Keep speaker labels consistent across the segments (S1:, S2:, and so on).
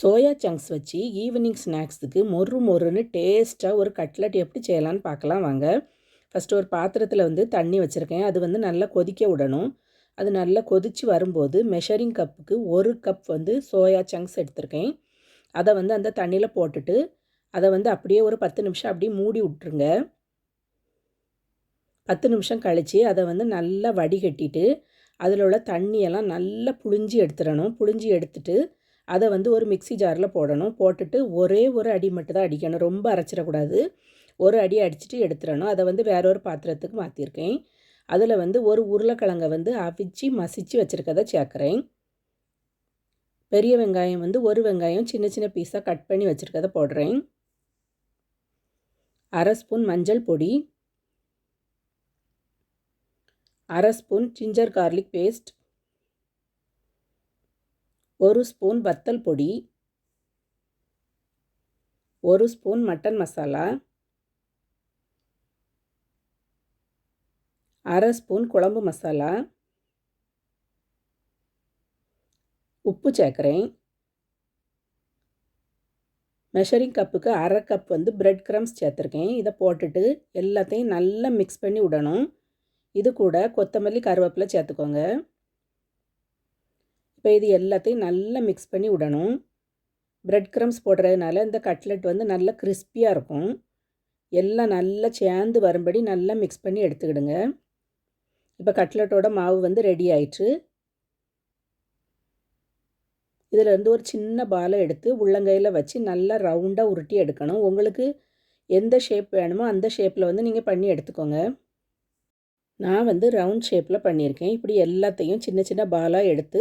S1: Soya chunks வச்சு evening ஸ்நாக்ஸுக்கு மொறு மொறுன்னு டேஸ்ட்டாக ஒரு கட்லெட் எப்படி செய்யலான்னு பார்க்கலாம் வாங்க. ஃபஸ்ட்டு ஒரு பாத்திரத்தில் வந்து தண்ணி வச்சுருக்கேன். அது வந்து நல்லா கொதிக்க விடணும். அது நல்லா கொதித்து வரும்போது மெஷரிங் கப்புக்கு ஒரு கப் வந்து சோயா சங்க்ஸ் எடுத்திருக்கேன். அதை வந்து அந்த தண்ணியில் போட்டுட்டு அதை வந்து அப்படியே ஒரு பத்து நிமிஷம் அப்படியே மூடி விட்ருங்க பத்து நிமிஷம் கழித்து அதை வந்து நல்லா வடிகட்டிட்டு அதில் உள்ள தண்ணியெல்லாம் நல்லா புழிஞ்சி எடுத்துடணும் புழிஞ்சி எடுத்துட்டு அதை வந்து ஒரு மிக்சி ஜாரில் போடணும். போட்டுட்டு ஒரே ஒரு அடி மட்டும் தான் அடிக்கணும். ரொம்ப அரைச்சிடக்கூடாது. ஒரு அடி அடிச்சுட்டு எடுத்துடணும். அதை வந்து வேற ஒரு பாத்திரத்துக்கு மாற்றிருக்கேன் அதில் வந்து ஒரு உருளைக்கிழங்கை வந்து அவிச்சு மசிச்சு வச்சுருக்கதை சேர்க்குறேன். பெரிய வெங்காயம் வந்து ஒரு வெங்காயம் சின்ன சின்ன பீஸாக கட் பண்ணி வச்சுருக்கதை போடுறேன். அரை ஸ்பூன் மஞ்சள் பொடி. அரை ஸ்பூன் ஜிஞ்சர் கார்லிக் பேஸ்ட் ஒரு ஸ்பூன் வத்தல் பொடி ஒரு ஸ்பூன் மட்டன் மசாலா அரை ஸ்பூன் குழம்பு மசாலா உப்பு சேர்க்குறேன். மெஷரிங் கப்புக்கு அரை கப் வந்து ப்ரெட் க்ரம்ஸ் சேர்த்துருக்கேன். இதை போட்டுட்டு எல்லாத்தையும் நல்லா மிக்ஸ் பண்ணி விடணும். இது கூட கொத்தமல்லி கருவேப்பிலை சேர்த்துக்கோங்க. இப்போ இது எல்லாத்தையும் நல்லா மிக்ஸ் பண்ணி விடணும். ப்ரெட் க்ரம்ஸ் போடுறதுனால இந்த கட்லெட் வந்து நல்லா கிறிஸ்பியாக இருக்கும். எல்லாம் நல்லா சேர்ந்து வரும்படி நல்லா மிக்ஸ் பண்ணி எடுத்துக்கிடுங்க. இப்போ கட்லெட்டோட மாவு வந்து ரெடி ஆயிடுச்சு இதில் இருந்து ஒரு சின்ன பாலை எடுத்து உள்ளங்கையில் வச்சு நல்லா ரவுண்டாக உருட்டி எடுக்கணும். உங்களுக்கு எந்த ஷேப் வேணுமோ அந்த ஷேப்பில் வந்து நீங்கள் பண்ணி எடுத்துக்கோங்க. நான் வந்து ரவுண்ட் ஷேப்பில் பண்ணியிருக்கேன். இப்படி எல்லாத்தையும் சின்ன சின்ன பாலாக எடுத்து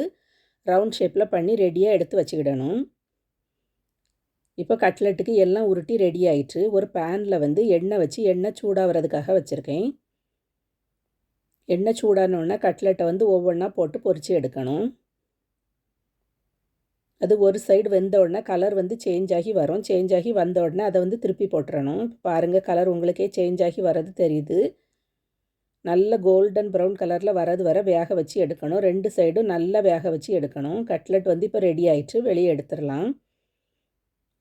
S1: ரவுண்ட் ஷேப்பில் பண்ணி ரெடியாக எடுத்து வச்சுக்கிடணும். இப்போ கட்லெட்டுக்கு எல்லாம் உருட்டி ரெடி ஆயிட்டு ஒரு பேனில் வந்து எண்ணெய் வச்சு எண்ணெய் சூடாகிறதுக்காக வச்சுருக்கேன். எண்ணெய் சூடானோடனே கட்லெட்டை வந்து ஒவ்வொன்றா போட்டு பொறிச்சு எடுக்கணும். அது ஒரு சைடு வெந்த உடனே கலர் வந்து சேஞ்ச் ஆகி வரும். சேஞ்ச் ஆகி வந்த உடனே அதை வந்து திருப்பி போட்டுறணும். பாருங்கள் கலர் உங்களுக்கே சேஞ்ச் ஆகி வர்றது தெரியுது. நல்ல கோல்டன் ப்ரௌன் கலரில் வரது வர வேக வச்சு எடுக்கணும். ரெண்டு சைடும் நல்லா வேக வச்சு எடுக்கணும். கட்லெட் வந்து இப்போ ரெடி ஆயிட்டு வெளியே எடுத்துடலாம்.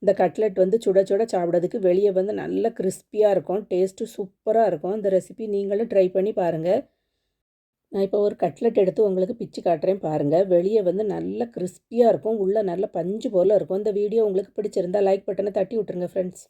S1: இந்த கட்லெட் வந்து சுட சுட சாப்பிட்றதுக்கு வெளியே வந்து நல்ல கிறிஸ்பியாக இருக்கும். டேஸ்ட்டு சூப்பராக இருக்கும். இந்த ரெசிபி நீங்களும் ட்ரை பண்ணி பாருங்கள் நான் இப்போ ஒரு கட்லெட் எடுத்து உங்களுக்கு பிச்சு காட்டுறேன் பாருங்கள் வெளியே வந்து நல்ல கிறிஸ்பியாக இருக்கும். உள்ளே நல்ல பஞ்சு போல் இருக்கும். இந்த வீடியோ உங்களுக்கு பிடிச்சிருந்தா லைக் பட்டனை தட்டி விட்ருங்க ஃப்ரெண்ட்ஸ்